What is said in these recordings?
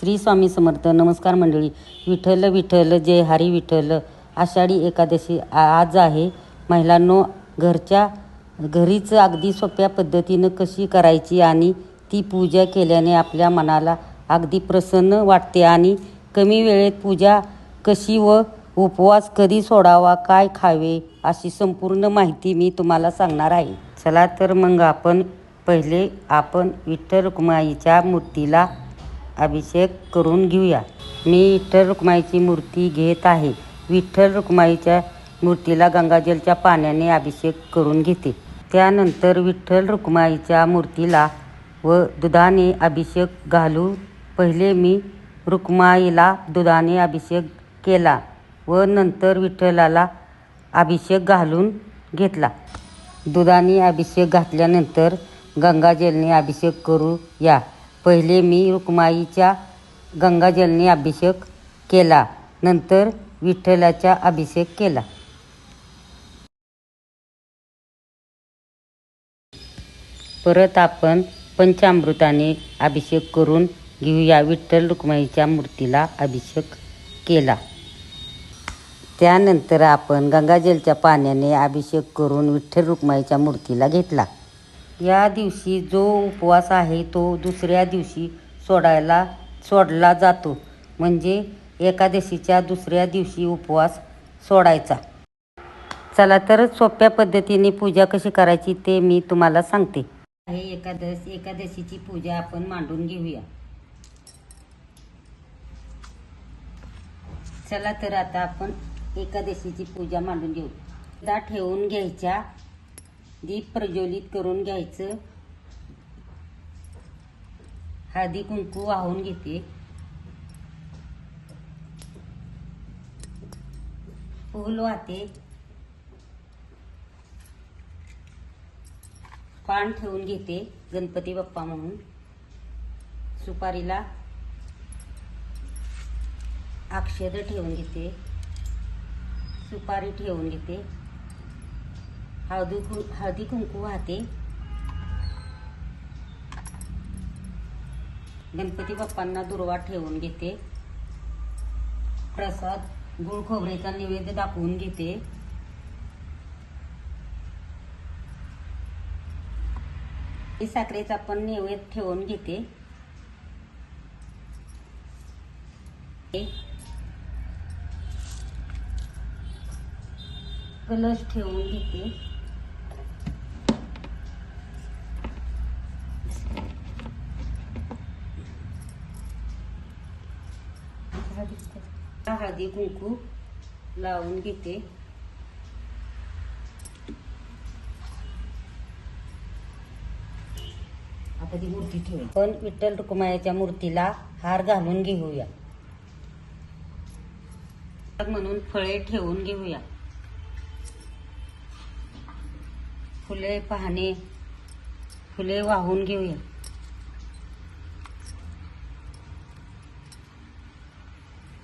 श्री स्वामी समर्थ नमस्कार मंडळी. विठ्ठल विठ्ठल जय हरी विठ्ठल. आषाढी एकादशी आ- आज आहे. महिलांनो घरच्या घरीच अगदी सोप्या पद्धतीनं कशी करायची आणि ती पूजा केल्याने आपल्या मनाला अगदी प्रसन्न वाटते आणि कमी वेळेत पूजा कशी व उपवास कधी सोडावा काय खावे अशी संपूर्ण माहिती मी तुम्हाला सांगणार आहे. चला तर मग आपण पहिले आपण विठ्ठल रुक्माईच्या मूर्तीला अभिषेक करून घेऊया. मी विठ्ठल रुक्माईची मूर्ती घेत आहे. विठ्ठल रुक्माईच्या मूर्तीला गंगाजलच्या पाण्याने अभिषेक करून घेते. त्यानंतर विठ्ठल रुक्माईच्या मूर्तीला व दुधाने अभिषेक घालू. पहिले मी रुक्माईला दुधाने अभिषेक केला व नंतर विठ्ठलाला अभिषेक घालून घेतला. दुधाने अभिषेक घातल्यानंतर गंगाजलने अभिषेक करू या पहिले मी रुक्माईच्या गंगाजलने अभिषेक केला नंतर विठ्ठलाचा अभिषेक केला. परत आपण पंचामृताने अभिषेक करून घेऊया विठ्ठल रुक्माईच्या मूर्तीला अभिषेक केला. त्यानंतर आपण गंगाजलच्या पाण्याने अभिषेक करून विठ्ठल रुक्माईच्या मूर्तीला घेतला. या दिवशी जो उपवास आहे तो दुसऱ्या दिवशी सोडायला सोडला जातो. म्हणजे एकादशीच्या दुसऱ्या दिवशी उपवास सोडायचा. चला तर सोप्या पद्धतीने पूजा कशी करायची ते मी तुम्हाला सांगते. आहे एकादश एकादशीची पूजा आपण मांडून घेऊया. चला तर आता आपण एकादशीची पूजा मांडून घेऊ. दा ठेवून घ्यायच्या दीप प्रज्वलित करून घ्यायचं. हळदी कुंकू वाहून घेते. फूल वाहते. पान ठेवून घेते गणपती बाप्पा म्हणून. सुपारीला अक्षद ठेवून घेते. सुपारी ठेवून घेते. हळदी कुं हळदी कुंकू वाहते. गणपती बाप्पांना दुर्वा ठेवून घेते. प्रसाद गुळ खोबरेचा नैवेद्य दाखवून घेते. साखरेचा पण नैवेद्य ठेवून घेते. कलश ठेवून घेते. हळदी कुंकू लावून घेते. आता ती मूर्ती ठेवू पण विठ्ठल रुक्मायाच्या मूर्तीला हार घालून घेऊया. म्हणून फळे ठेवून घेऊया. फुले पाहणे फुले वाहून घेऊया.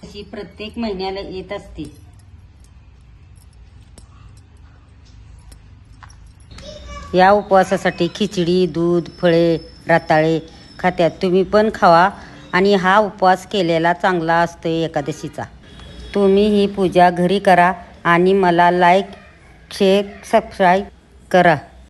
अशी प्रत्येक महिन्याला येत असते. या उपवासासाठी खिचडी दूध फळे रताळे खात्यात तुम्ही पण खावा आणि हा उपवास केलेला चांगला असतो एकादशीचा. तुम्ही ही पूजा घरी करा आणि मला लाईक शेअर सबस्क्राईब करा.